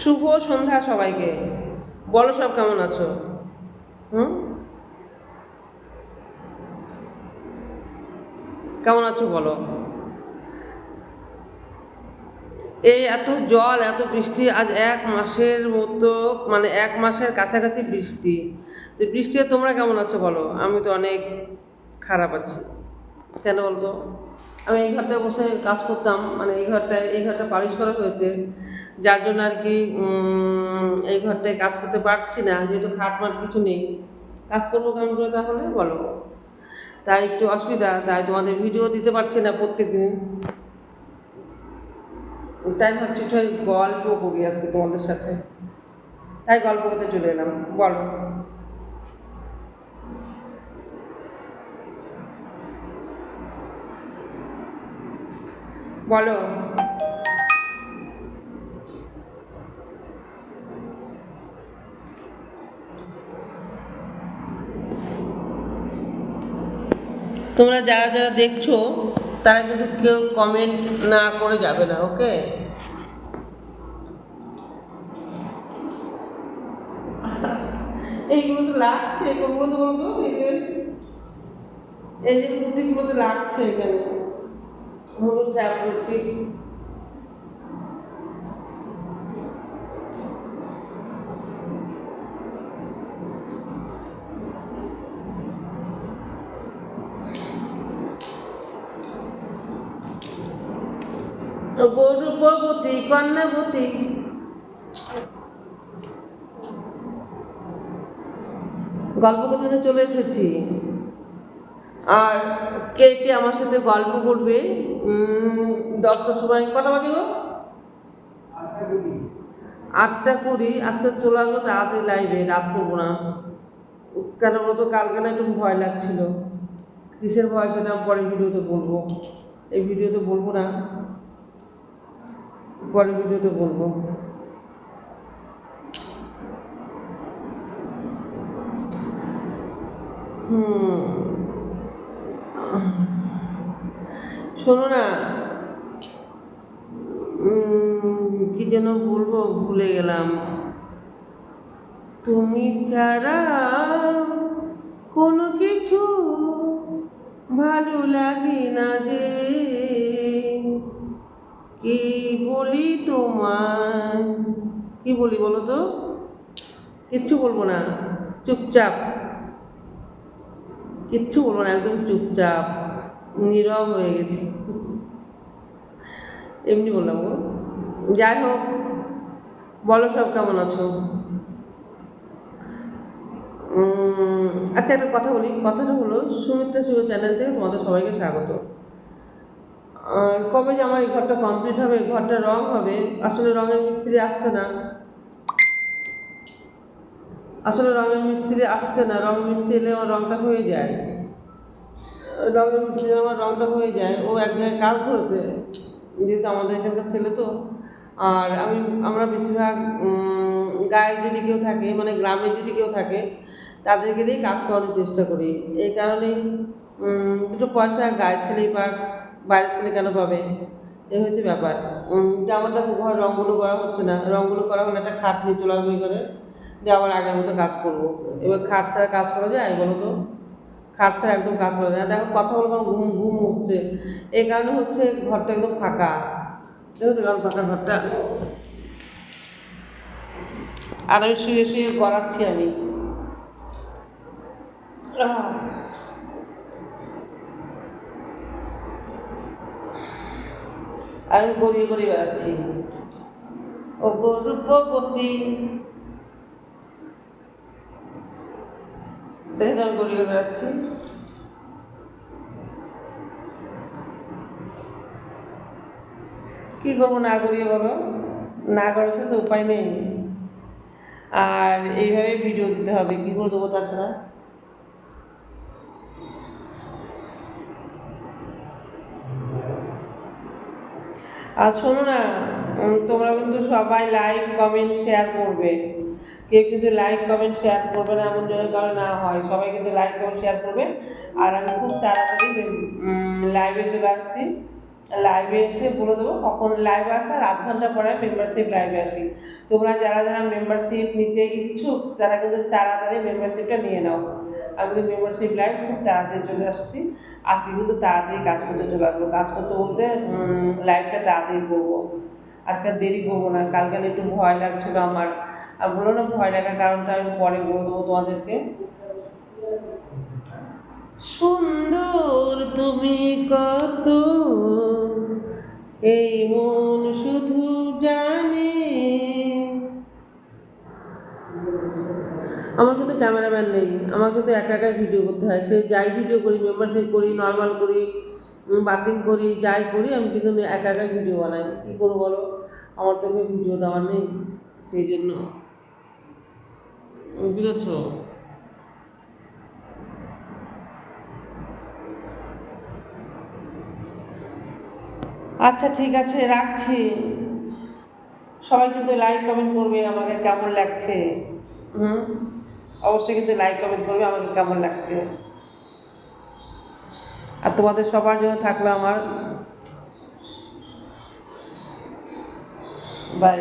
শুভ সন্ধ্যা সবাইকে। বলো সব কেমন আছো? হুম? কেমন আছো বলো? এই এত জল, এত বৃষ্টি, আজ এক মাসের মতো মানে এক মাসের কাছাকাছি বৃষ্টি। যে বৃষ্টিতে তোমরা কেমন আছো বলো? আমি তো অনেক খারাপ আছি। কেন বলতো? আমি এই ঘরটায় বসে কাজ করতাম মানে এই ঘরটায়, এই ঘরটা পালিশ করা হয়েছে। যার জন্য আর কি এই ঘরটায় কাজ করতে পারছি না, যেহেতু খাট মাট কিছু নেই। কাজ করব কেমন করে তাহলে বলো। তাই একটু অসুবিধা, তাই তোমাদের ভিডিও দিতে পারছি না প্রত্যেকদিন। তাই ভাবছি গল্প করি আজকে তোমাদের সাথে। তাই গল্প করতে চলে এলাম, বলো। বলো। তোমরা যারা যারা দেখছ তারা কিন্তু কেউ কমেন্ট না করে যাবে না ওকে এইগুলো তো লাগছে কোনগুলো তো বলতো এই যে কুর্তিগুলো তো লাগছে এখানে। হলুদ চাপ রয়েছে গৌরূপবতী কন্যাবতী গল্প করতে চলে এসেছি। আর কে কে আমার সাথে গল্প করবে? দশটার সময়। কটা বাজে গো? আটটা কুড়ি। আজকে চলে আসব তাড়াতাড়ি লাইভে রাত করব না। কেন বলতো কালকে না একটু ভয় লাগছিল। কিসের ভয় সেটা পরের ভিডিওতে বলব। এই ভিডিওতে বলব না। পরের ভিডিওতে বলব। হুম। শোনো না। কি যেন বলব, ভুলে গেলাম। তুমি ছাড়া কোনো কিছু ভালো লাগে না যে। কি বলি তোমার কি বলি বলো তো? কিচ্ছু বলব না। চুপচাপ। কিচ্ছু বলব না, একদম চুপচাপ। নীরব হয়ে গেছি। এমনি বললাম গো যাই হোক, বলো সব কেমন আছো? আচ্ছা একটা কথা বলি। কথাটা হলো, সুমিত্রা সুর চ্যানেল থেকে তোমাদের সবাইকে স্বাগত। আর কবে যে আমার এই ঘরটা কমপ্লিট হবে ঘরটা রং হবে, আসলে রঙের মিস্ত্রি আসছে না। আসলে রঙের মিস্ত্রি আসছে না, রঙের মিস্ত্রি এলে আমার রঙটা হয়ে যায়। মিস্ত্রি আমার রংটা হয়ে যায়, ও এক জায়গায় কাজ ধরেছে, যেহেতু আমাদের এখানকার ছেলে তো। আর আমি, আমরা বেশিরভাগ গায়ে যদি কেউ থাকে মানে গ্রামে যদি কেউ থাকে, তাদেরকে দিয়েই কাজ করানোর চেষ্টা করি। এই কারণেই দুটো পয়সা গায়ের ছেলেই পাক, বাইরের ছেলে কেন পাবে? এই হচ্ছে ব্যাপার। জামাটা ঘর রঙগুলো করা হচ্ছে না। রঙগুলো করা হলে একটা খাট নিয়ে চলে আসবে করে যে আবার আগের মতো কাজ করব। এবার খাট ছাড়া কাজ করা যায় বলো তো? খাট ছাড়া একদম কাজ করা যায়। দেখো, কথা বলব ঘুম ঘুম উঠছে এই কারণে হচ্ছে ঘরটা একদম ফাঁকা। দেখো ফাঁকা ঘরটা? আর আমি শুয়ে শুয়ে গড়াচ্ছি আমি। আর গড়িয়ে গড়িয়ে বেড়াচ্ছি। ও গরূপবতী দেখে আমি গড়িয়ে বেড়াচ্ছি কি করব না করিয়ে বলো না করেছে তো উপায় নেই। আর এইভাবে ভিডিও দিতে হবে, কি করে দেবো তাছাড়া? আর শোনো না তোমরা কিন্তু সবাই লাইক কমেন্ট শেয়ার করবে। কেউ কিন্তু লাইক কমেন্ট শেয়ার করবে না, এমন জন্য কারণ না হয়। সবাই কিন্তু লাইক কমেন্ট শেয়ার করবে। আর আমি খুব তাড়াতাড়ি লাইভে চলে আসছি। লাইভে এসে বলে দেবো, কখন লাইভ আসার আধ ঘণ্টা পরে মেম্বারশিপ লাইভে আসি। তোমরা যারা যারা মেম্বারশিপ নিতে ইচ্ছুক, তারা কিন্তু তাড়াতাড়ি মেম্বারশিপটা নিয়ে নাও। আমি কিন্তু মেম্বারশিপ লাইভ খুব তাড়াতাড়ি চলে আসছি। আজকে কিন্তু তাড়াতাড়ি কাজ করতে চলে আসব। কাজ করতে বলতে লাইভটা তাড়াতাড়ি করব। আজকে দেরি করব না। কালকে একটু ভয় লাগছিল আমার। আর বলো না, ভয় লাগার কারণটা আমি পরে বলে দেবো তোমাদেরকে। সুন্দর তুমি কত, এই মন শুধু জানে। আমার কিন্তু ক্যামেরাম্যান নেই, আমার কিন্তু একা একা ভিডিও করতে হয়। সে যাই ভিডিও করি মেম্বারশিপ করি নর্মাল করি বাকিং করি, যাই করি, আমি কিন্তু একা একা ভিডিও বানাই। কী করব বলো? আমার তো ভিডিও দেওয়ার নেই, সেই জন্য। বুঝেছ আচ্ছা ঠিক আছে, রাখছি। সবাই কিন্তু লাইক কমেন্ট করবে আমাকে কেমন লাগছে। হুম? অবশ্যই কিন্তু লাইক কমেন্ট করবে আমাকে কেমন লাগছে। আর তোমাদের সবার জন্য থাকল আমার। বাই